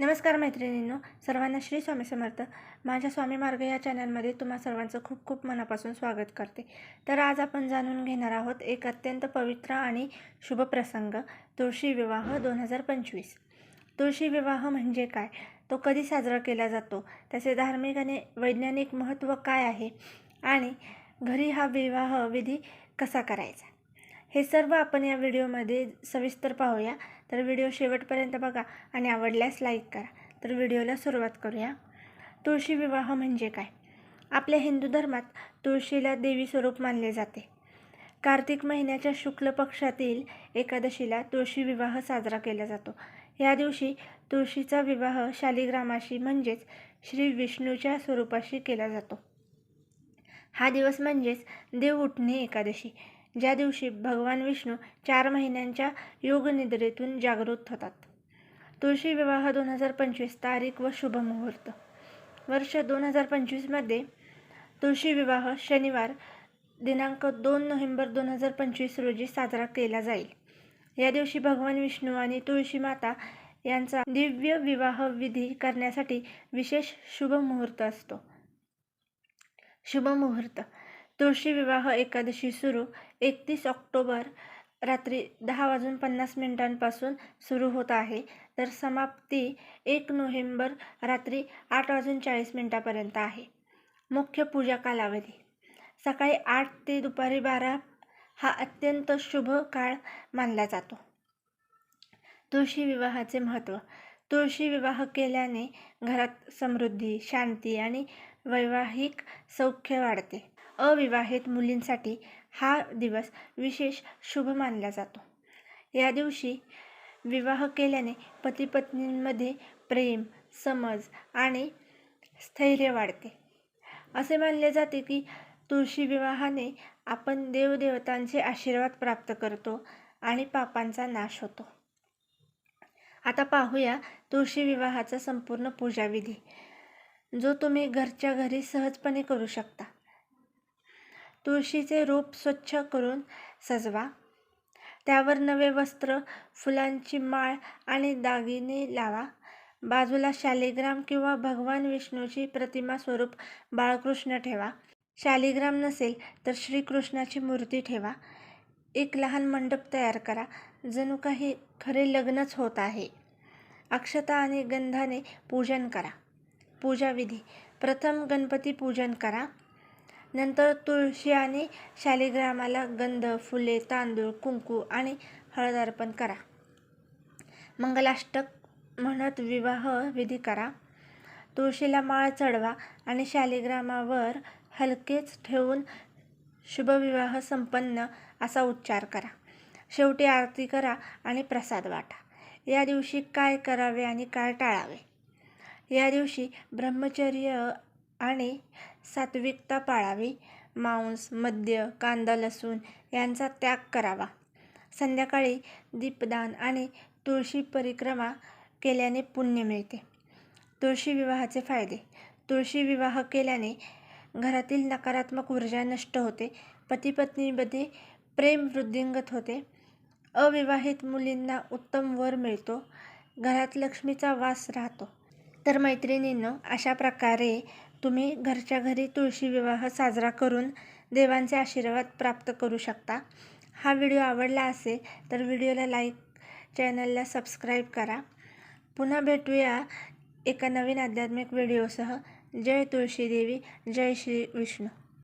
नमस्कार मैत्रिणींनो सर्वांना श्री स्वामी समर्थ. माझ्या स्वामी मार्ग या चॅनलमध्ये तुम्हा सर्वांचं खूप खूप मनापासून स्वागत करते. तर आज आपण जाणून घेणार आहोत एक अत्यंत पवित्र आणि शुभ प्रसंग तुळशी विवाह दोन हजार पंचवीस. तुळशी विवाह म्हणजे काय? तो कधी साजरा केला जातो? त्याचे धार्मिक आणि वैज्ञानिक महत्त्व काय आहे? आणि घरी हा विवाह विधी कसा करायचा? हे सर्व आपण या व्हिडिओमध्ये सविस्तर पाहूया. तर व्हिडिओ शेवटपर्यंत बघा आणि आवडल्यास लाईक करा. तर व्हिडिओला सुरुवात करूया. तुळशी विवाह म्हणजे काय? आपल्या हिंदू धर्मात तुळशीला देवी स्वरूप मानले जाते. कार्तिक महिन्याच्या शुक्ल पक्षातील एकादशीला तुळशी विवाह साजरा केला जातो. या दिवशी तुळशीचा विवाह शालिग्रामाशी म्हणजेच श्री विष्णूच्या स्वरूपाशी केला जातो. हा दिवस म्हणजेच देव उठणे एकादशी. ज्या दिवशी भगवान विष्णू चार महिन्यांच्या योगनिद्रेतून जागृत होतात. तुळशी विवाह दोन हजार पंचवीस तारीख व शुभ मुहूर्त. वर्ष दोन हजार पंचवीसमध्ये तुळशी विवाह शनिवार दिनांक दोन नोव्हेंबर दोन हजार पंचवीस रोजी साजरा केला जाईल. या दिवशी भगवान विष्णू आणि तुळशी माता यांचा दिव्य विवाह विधी करण्यासाठी विशेष शुभ मुहूर्त असतो. शुभ मुहूर्त. तुळशी विवाह एकादशी सुरू. एकतीस ऑक्टोबर रात्री दहा वाजून पन्नास मिनिटांपासून सुरू होत आहे. तर समाप्ती एक नोव्हेंबर रात्री आठ वाजून चाळीस मिनिटापर्यंत आहे. मुख्य पूजा कालावधी. सकाळी आठ ते दुपारी बारा हा अत्यंत शुभ काळ मानला जातो. तुळशी विवाहाचे महत्त्व. तुळशी विवाह केल्याने घरात समृद्धी शांती आणि वैवाहिक सौख्य वाढते. अविवाहित मुलींसाठी हा दिवस विशेष शुभ मानला जातो. या दिवशी विवाह केल्याने पती पत्नींमध्ये प्रेम समज आणि स्थैर्य वाढते. असे मानले जाते की तुळशी विवाहाने आपण देवदेवतांचे आशीर्वाद प्राप्त करतो आणि पापांचा नाश होतो. आता पाहूया तुळशी विवाहाचा संपूर्ण पूजाविधी जो तुम्ही घरच्या घरी सहजपणे करू शकता. तुळशीचे रोप स्वच्छ करून सजवा. त्यावर नवे वस्त्र फुलांची माळ आणि दागिने लावा. बाजूला शालिग्राम किंवा भगवान विष्णूची प्रतिमा स्वरूप बाळकृष्ण ठेवा. शालिग्राम नसेल तर श्रीकृष्णाची मूर्ती ठेवा. एक लहान मंडप तयार करा. जणू काही खरे लग्नच होत आहे. अक्षता आणि गंधाने पूजन करा. पूजाविधी प्रथम गणपती पूजन करा. नंतर तुळशी आणि शालिग्रामाला गंध फुले तांदूळ कुंकू आणि हळद अर्पण करा. मंगलाष्टक म्हणत विवाह विधी करा. तुळशीला माळ चढवा आणि शालिग्रामावर हलकेच ठेवून शुभविवाह संपन्न असा उच्चार करा. शेवटी आरती करा आणि प्रसाद वाटा. या दिवशी काय करावे आणि काय टाळावे? या दिवशी ब्रह्मचर्य आणि सात्विकता पाळावी. मांस मद्य कांदा लसूण यांचा त्याग करावा. संध्याकाळी दीपदान आणि तुळशी परिक्रमा केल्याने पुण्य मिळते. तुळशी विवाहाचे फायदे. तुळशी विवाह केल्याने घरातील नकारात्मक ऊर्जा नष्ट होते. पती पत्नीमध्ये प्रेम वृद्धिंगत होते. अविवाहित मुलींना उत्तम वर मिळतो. घरात लक्ष्मीचा वास राहतो. तर मैत्रिणींनो अशा प्रकारे तुम्ही घरच्या घरी तुळशी विवाह साजरा करून देवांचे आशीर्वाद प्राप्त करू शकता. हा व्हिडिओ आवडला असेल तर व्हिडिओला लाईक चॅनलला सबस्क्राईब करा. पुन्हा भेटूया एका नवीन आध्यात्मिक व्हिडिओसह. जय तुळशी देवी जय श्री विष्णू.